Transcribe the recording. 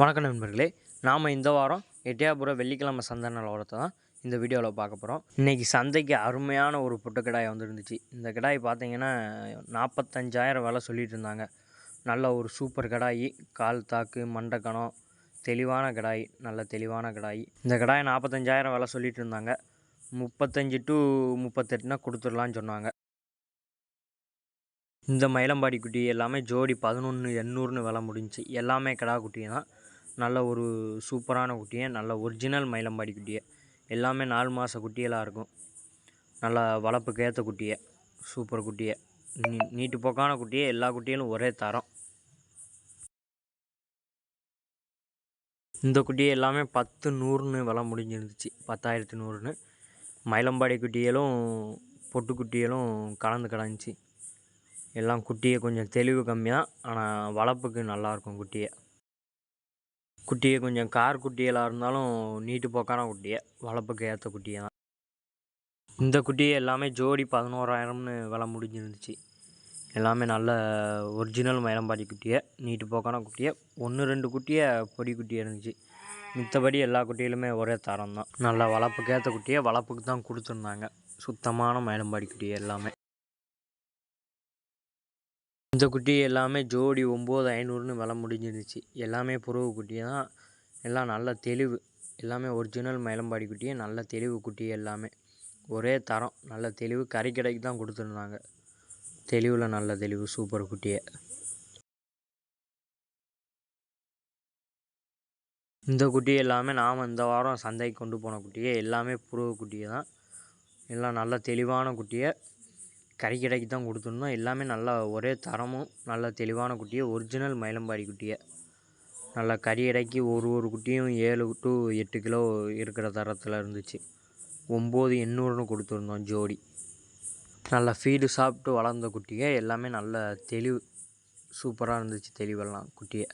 வணக்கம் நண்பர்களே நாம் இந்த வாரம் எட்டியாபுரம் வெள்ளிக்கிழமை சந்தை நிலவரத்தை தான் இந்த வீடியோவில் பார்க்க போகிறோம் இன்றைக்கி சந்தைக்கு அருமையான ஒரு புட்டு கிடாய் வந்துருந்துச்சு. இந்த கிடாய் பார்த்தீங்கன்னா நாற்பத்தஞ்சாயிரம் விலை சொல்லிட்டு இருந்தாங்க. நல்ல ஒரு சூப்பர் கிடாயி கால் தாக்கு மண்டக்கணம் தெளிவான கிடாய் நல்ல தெளிவான கிடாய். இந்த கிடாய் நாற்பத்தஞ்சாயிரம் விலை சொல்லிட்டு இருந்தாங்க. முப்பத்தஞ்சு டு முப்பத்தெட்டுனா கொடுத்துடலான்னு சொன்னாங்க. இந்த மயிலம்பாடி குட்டி எல்லாமே ஜோடி பதினொன்று எண்ணூறுன்னு விலை முடிஞ்சுச்சு எல்லாமே கிடா குட்டி தான். நல்ல ஒரு சூப்பரான குட்டியை நல்ல ஒரிஜினல் மயிலம்பாடி குட்டியை. எல்லாமே நாலு மாத குட்டியெல்லாம் இருக்கும். நல்லா வளர்ப்புக்கு ஏற்ற குட்டியை சூப்பர் குட்டியை. நீ நீட்டு போக்கான குட்டியை எல்லா குட்டியிலும் ஒரே தரம். இந்த குட்டியை எல்லாமே பத்து நூறுன்னு விலை முடிஞ்சிருந்துச்சு. பத்தாயிரத்து நூறுன்னு. மயிலம்பாடி குட்டிகளும் பொட்டு குட்டிகளும் கலந்து கிடந்துச்சு எல்லாம் குட்டியை கொஞ்சம் தெளிவு கம்மியாக ஆனால் வளர்ப்புக்கு நல்லாயிருக்கும் குட்டியை. குட்டியை கொஞ்சம் கார் குட்டியெல்லாம் இருந்தாலும் நீட்டு போக்கான குட்டியை வளர்ப்புக்கு ஏற்ற குட்டியை தான். இந்த குட்டியை எல்லாமே ஜோடி பதினோராயிரம்னு விலை முடிஞ்சிருந்துச்சு. எல்லாமே நல்ல ஒரிஜினல் மயிலம்பாடி குட்டியை நீட்டு போக்கான குட்டியை ஒன்று ரெண்டு குட்டியை பொடி குட்டியாக இருந்துச்சு. மித்தபடி எல்லா குட்டியிலுமே ஒரே தரம் தான். நல்லா வளர்ப்புக்கு ஏற்ற குட்டியை வளர்ப்புக்கு தான் கொடுத்துருந்தாங்க. சுத்தமான மயிலம்பாடி குட்டியை எல்லாமே. இந்த குட்டி எல்லாமே ஜோடி ஒம்பது ஐநூறுன்னு விலை முடிஞ்சிருந்துச்சு எல்லாமே புறவு குட்டி தான். எல்லாம் நல்ல தெளிவு. எல்லாமே ஒரிஜினல் மயிலம்பாடி குட்டியே நல்ல தெளிவு குட்டி எல்லாமே. ஒரே தரம். நல்ல தெளிவு. கறிக்கடைக்கு தான் கொடுத்துருந்தாங்க. தெளிவில் நல்ல தெளிவு. சூப்பர் குட்டியை. இந்த குட்டி எல்லாமே நாம் இந்த வாரம் சந்தைக்கு கொண்டு போன குட்டியே. எல்லாமே புருவ குட்டியை தான். எல்லாம் நல்ல தெளிவான குட்டியை. கறிக்கடைக்கு தான் கொடுத்துருந்தோம் எல்லாமே நல்லா ஒரே தரமும் நல்ல தெளிவான குட்டியை ஒரிஜினல் மயிலம்பாடி குட்டியை. நல்லா கறி இடைக்கி ஒரு ஒரு குட்டியும் ஏழு டு எட்டு கிலோ இருக்கிற தரத்தில் இருந்துச்சு. ஒம்பது எண்ணூறுன்னு கொடுத்துருந்தோம் ஜோடி. நல்லா ஃபீடு சாப்பிட்டு வளர்ந்த குட்டியை எல்லாமே நல்ல தெளிவு சூப்பராக இருந்துச்சு தெளிவெல்லாம் குட்டியை.